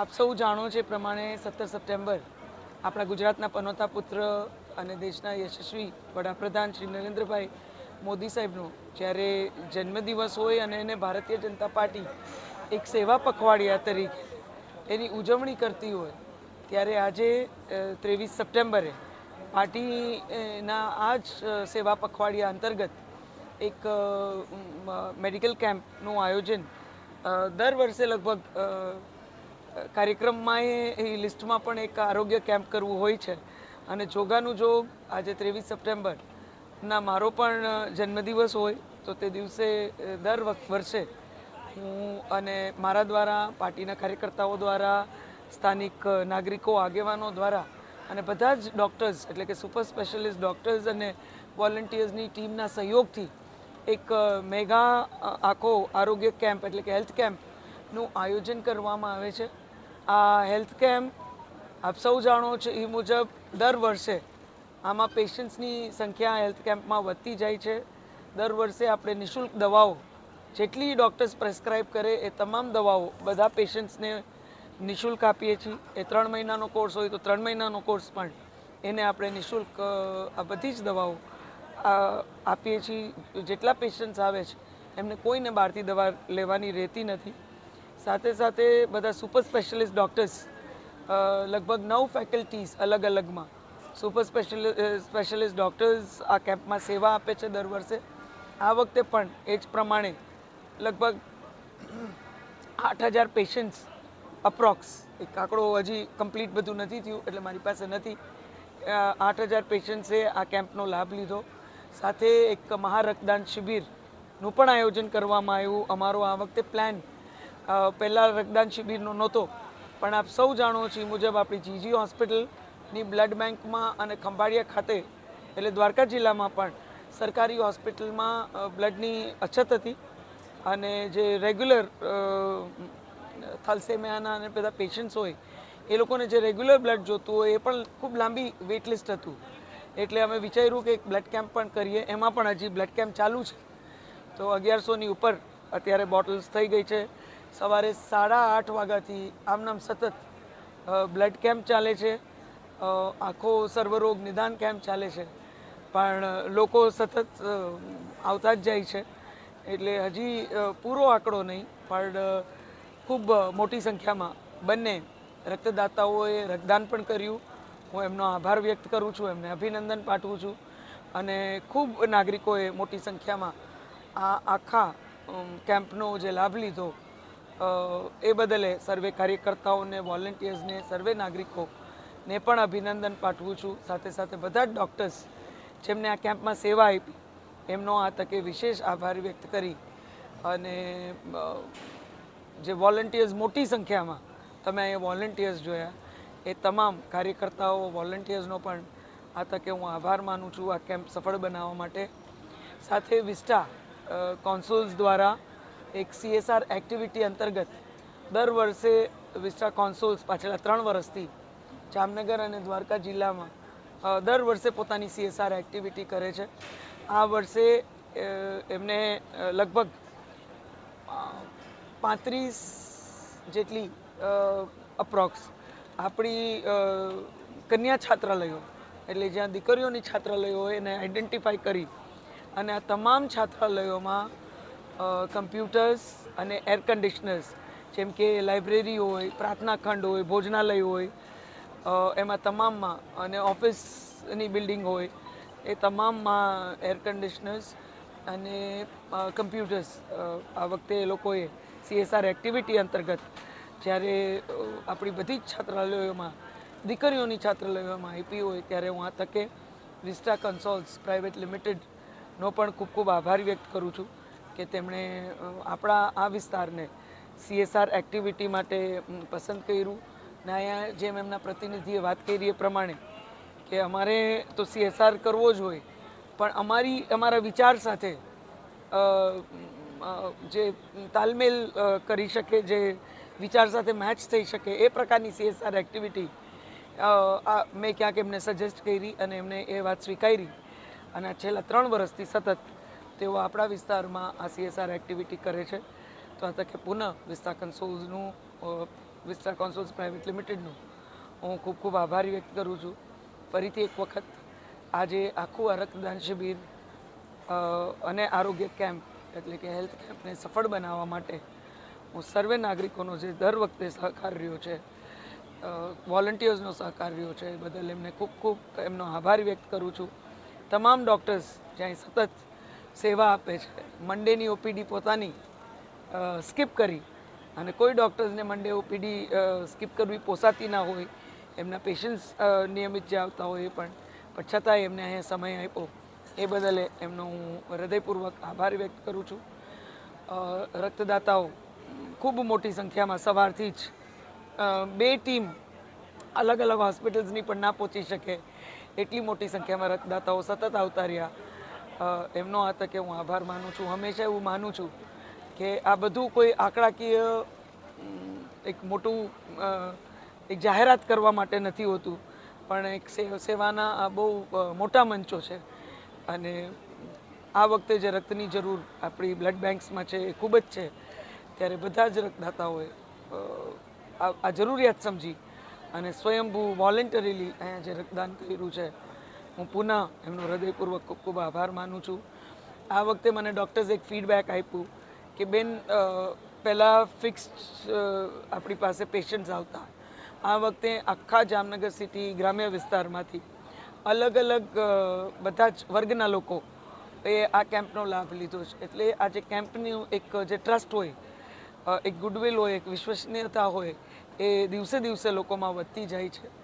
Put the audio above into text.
આપ સૌ જાણો છે પ્રમાણે સત્તર સપ્ટેમ્બર આપણા ગુજરાતના પનોતા પુત્ર અને દેશના યશસ્વી વડાપ્રધાન શ્રી નરેન્દ્રભાઈ મોદી સાહેબનો જ્યારે જન્મદિવસ હોય અને એને ભારતીય જનતા પાર્ટી એક સેવા પખવાડિયા તરીકે એની ઉજવણી કરતી હોય, ત્યારે આજે ત્રેવીસ સપ્ટેમ્બરે પાર્ટીના આ જ સેવા પખવાડિયા અંતર્ગત એક મેડિકલ કેમ્પનું આયોજન દર વર્ષે લગભગ કાર્યક્રમમાં એ લિસ્ટમાં પણ એક આરોગ્ય કેમ્પ કરવું હોય છે. અને જોગાનું જો આજે ત્રેવીસ સપ્ટેમ્બર ના મારો પણ જન્મદિવસ હોય, તો તે દિવસે દર વર્ષે હું અને મારા દ્વારા, પાર્ટીના કાર્યકર્તાઓ દ્વારા, સ્થાનિક નાગરિકો, આગેવાનો દ્વારા અને બધા જ ડૉક્ટર્સ, એટલે કે સુપર સ્પેશિયાલિસ્ટ ડૉક્ટર્સ અને વોલન્ટિયર્સની ટીમના સહયોગથી એક મેગા આખો આરોગ્ય કેમ્પ, એટલે કે હેલ્થ કેમ્પનું આયોજન કરવામાં આવે છે. આ હેલ્થ કેમ્પ આપ સૌ જાણો છો, એ મુજબ દર વર્ષે આમાં પેશન્ટ્સની સંખ્યા હેલ્થ કેમ્પમાં વધતી જાય છે. દર વર્ષે આપણે નિઃશુલ્ક દવાઓ, જેટલી ડૉક્ટર્સ પ્રેસ્ક્રાઇબ કરે એ તમામ દવાઓ બધા પેશન્ટ્સને નિઃશુલ્ક આપીએ છીએ. એ ત્રણ મહિનાનો કોર્સ હોય તો ત્રણ મહિનાનો કોર્સ પણ એને આપણે નિઃશુલ્ક આ બધી જ દવાઓ આપીએ છીએ. જેટલા પેશન્ટ્સ આવે છે, એમને કોઈને બહારથી દવા લેવાની રહેતી નથી. સાથે સાથે બધા સુપર સ્પેશિયાલિસ્ટ ડૉક્ટર્સ લગભગ નવ ફેકલ્ટીઝ અલગ અલગમાં. સુપર સ્પેશિયલ સ્પેશિયાલિસ્ટ ડૉક્ટર્સ આ કેમ્પમાં સેવા આપે છે દર વર્ષે. આ વખતે પણ એ જ પ્રમાણે લગભગ આઠ હજાર પેશન્ટ્સ અપ્રોક્સ એક આંકડો હજી કમ્પ્લીટ બધું નથી થયું એટલે મારી પાસે નથી. આઠ હજાર પેશન્ટ્સે આ કેમ્પનો લાભ લીધો. સાથે એક મહારક્તદાન શિબિરનું પણ આયોજન કરવામાં આવ્યું. અમારો આ વખતે પ્લાન પહેલાં રક્તદાન શિબિરનો નહોતો, પણ આપ સૌ જાણો છો મુજબ આપણી જીજી હોસ્પિટલની બ્લડ બેંકમાં અને ખંભાળિયા ખાતે, એટલે દ્વારકા જિલ્લામાં પણ સરકારી હોસ્પિટલમાં બ્લડની અછત હતી અને જે રેગ્યુલર થલસેમિયાના અને બધા પેશન્ટ્સ હોય, એ લોકોને જે રેગ્યુલર બ્લડ જોતું હોય એ પણ ખૂબ લાંબી વેઇટલિસ્ટ હતું. એટલે અમે વિચાર્યું કે એક બ્લડ કેમ્પ પણ કરીએ, એમાં પણ હજી બ્લડ કેમ્પ ચાલુ છે. તો અગિયારસોની ઉપર અત્યારે બોટલ્સ થઈ ગઈ છે. સવારે સાડા આઠ વાગ્યાથી આમનામ સતત બ્લડ કેમ્પ ચાલે છે. આખો સર્વરોગ નિદાન કેમ્પ ચાલે છે. પણ લોકો સતત આવતા જ જાય છે. એટલે હજી પૂરો આંકડો નહીં, પણ ખૂબ મોટી સંખ્યામાં બંને રક્તદાતાઓએ રક્તદાન પણ કર્યું. હું એમનો આભાર વ્યક્ત કરું છું, એમને અભિનંદન પાઠવું છું. અને ખૂબ નાગરિકોએ મોટી સંખ્યામાં આ આખા કેમ્પનો જે લાભ લીધો એ બદલે સર્વે કાર્યકર્તાઓને, વોલેન્ટિયર્સને, સર્વે નાગરિકોને પણ અભિનંદન પાઠવું છું. સાથે સાથે બધા જ ડૉક્ટર્સ જેમને આ કેમ્પમાં સેવા આપી, એમનો આ તકે વિશેષ આભાર વ્યક્ત કરી અને જે વોલન્ટિયર્સ મોટી સંખ્યામાં, તમે અહીંયા વોલન્ટિયર્સ જોયા, એ તમામ કાર્યકર્તાઓ, વોલન્ટિયર્સનો પણ આ તકે હું આભાર માનું છું આ કેમ્પ સફળ બનાવવા માટે. સાથે વિસ્ટા કોન્સુલ્સ દ્વારા એક સીએસઆર એક્ટિવિટી અંતર્ગત દર વર્ષે વિસ્ટા કોન્સોલ્સ પાછલા ત્રણ વર્ષથી જામનગર અને દ્વારકા જિલ્લામાં દર વર્ષે પોતાની સીએસઆર એક્ટિવિટી કરે છે. આ વર્ષે એમને લગભગ પાંત્રીસ જેટલી અપ્રોક્સ આપણી કન્યા છાત્રાલયો, એટલે જ્યાં દીકરીઓની છાત્રાલયો હોય એને આઈડેન્ટિફાઈ કરી અને આ તમામ છાત્રાલયોમાં કમ્પ્યુટર્સ અને એર કન્ડિશનર્સ જેમ કે લાઇબ્રેરી હોય પ્રાર્થના ખંડ હોય, ભોજનાલય હોય એમાં તમામમાં અને ઓફિસની બિલ્ડિંગ હોય, એ તમામમાં એર કન્ડિશનર્સ અને કમ્પ્યુટર્સ આ વખતે એ લોકોએ સીએસઆર એક્ટિવિટી અંતર્ગત જ્યારે આપણી બધી જ છાત્રાલયોમાં, દીકરીઓની છાત્રાલયોમાં આપી હોય ત્યારે હું આ તકે વિસ્ટા કન્સોલ્સ પ્રાઇવેટ લિમિટેડનો પણ ખૂબ ખૂબ આભાર વ્યક્ત કરું છું. કે તેમણે આપણા આ વિસ્તારને સીએસઆર એક્ટિવિટી માટે પસંદ કર્યું. ને અહીંયા જેમ એમના પ્રતિનિધિએ વાત કરી એ પ્રમાણે કે અમારે તો સીએસઆર કરવો જ હોય, પણ અમારી, અમારા વિચાર સાથે જે તાલમેલ કરી શકે, જે વિચાર સાથે મેચ થઈ શકે એ પ્રકારની સીએસઆર એક્ટિવિટી મેં ક્યાંક એમને સજેસ્ટ કરી અને એમને એ વાત સ્વીકારી. અને છેલ્લા ત્રણ વર્ષથી સતત તેઓ આપણા વિસ્તારમાં આ સીએસઆર એક્ટિવિટી કરે છે. તો આ તકે પુનઃ વિસ્તા કન્સોલ્સનું વિસ્તા કન્સોલ્સ પ્રાઇવેટ લિમિટેડનું હું ખૂબ ખૂબ આભારી વ્યક્ત કરું છું. ફરીથી એક વખત આજે આખું આ રક્તદાન શિબિર અને આરોગ્ય કેમ્પ એટલે કે હેલ્થ કેમ્પને સફળ બનાવવા માટે હું સર્વે નાગરિકોનો જે દર વખતે સહકાર રહ્યો છે વોલન્ટિયર્સનો સહકાર રહ્યો છે એ બદલ એમને ખૂબ ખૂબ એમનો આભાર વ્યક્ત કરું છું. તમામ ડૉક્ટર્સ જ્યાં સતત સેવા આપે છે. મંડેની ઓપીડી પોતાની સ્કીપ કરી. અને કોઈ ડૉક્ટર્સને મંડે ઓપીડી સ્કીપ કરવી પોસાતી ના હોય. એમના પેશન્ટ્સ નિયમિત જે આવતા હોય એ પણ. પણ છતાંય એમને અહીંયા સમય આપ્યો. એ બદલ એમનો હું હૃદયપૂર્વક આભાર વ્યક્ત કરું છું. રક્તદાતાઓ, ખૂબ મોટી સંખ્યામાં સવારથી જ બે ટીમ અલગ અલગ હોસ્પિટલ્સની પણ ના પહોંચી શકે. એટલી મોટી સંખ્યામાં રક્તદાતાઓ સતત આવતા રહ્યા. એમનો આ તકે હું આભાર માનું છું. હંમેશા એવું માનું છું કે આ બધું કોઈ આંકડાકીય એક મોટું એક જાહેરાત કરવા માટે નથી હોતું. પણ એક સેવાના આ બહુ મોટા મંચો છે. અને આ વખતે જે રક્તની જરૂર આપણી બ્લડ બેંક્સમાં છે એ ખૂબ જ છે. ત્યારે બધા જ રક્તદાતાઓએ આ જરૂરિયાત સમજી અને સ્વયંભૂ વોલેન્ટરીલી અહીંયા જે રક્તદાન કર્યું છે હું પુનઃ એમનો હૃદયપૂર્વક ખૂબ ખૂબ આભાર માનું છું. આ વખતે મને ડૉક્ટર્સ એક ફીડબેક આપ્યું કે બેન પહેલાં ફિક્સ આપણી પાસે પેશન્ટ્સ આવતા. આ વખતે આખા જામનગર સિટી ગ્રામ્ય વિસ્તારમાંથી અલગ અલગ બધા જ વર્ગના લોકો એ આ કેમ્પનો લાભ લીધો છે. એટલે આ જે કેમ્પનું એક જે ટ્રસ્ટ હોય એક ગુડવિલ હોય, એક વિશ્વસનીયતા હોય એ દિવસે દિવસે લોકોમાં વધતી જાય છે.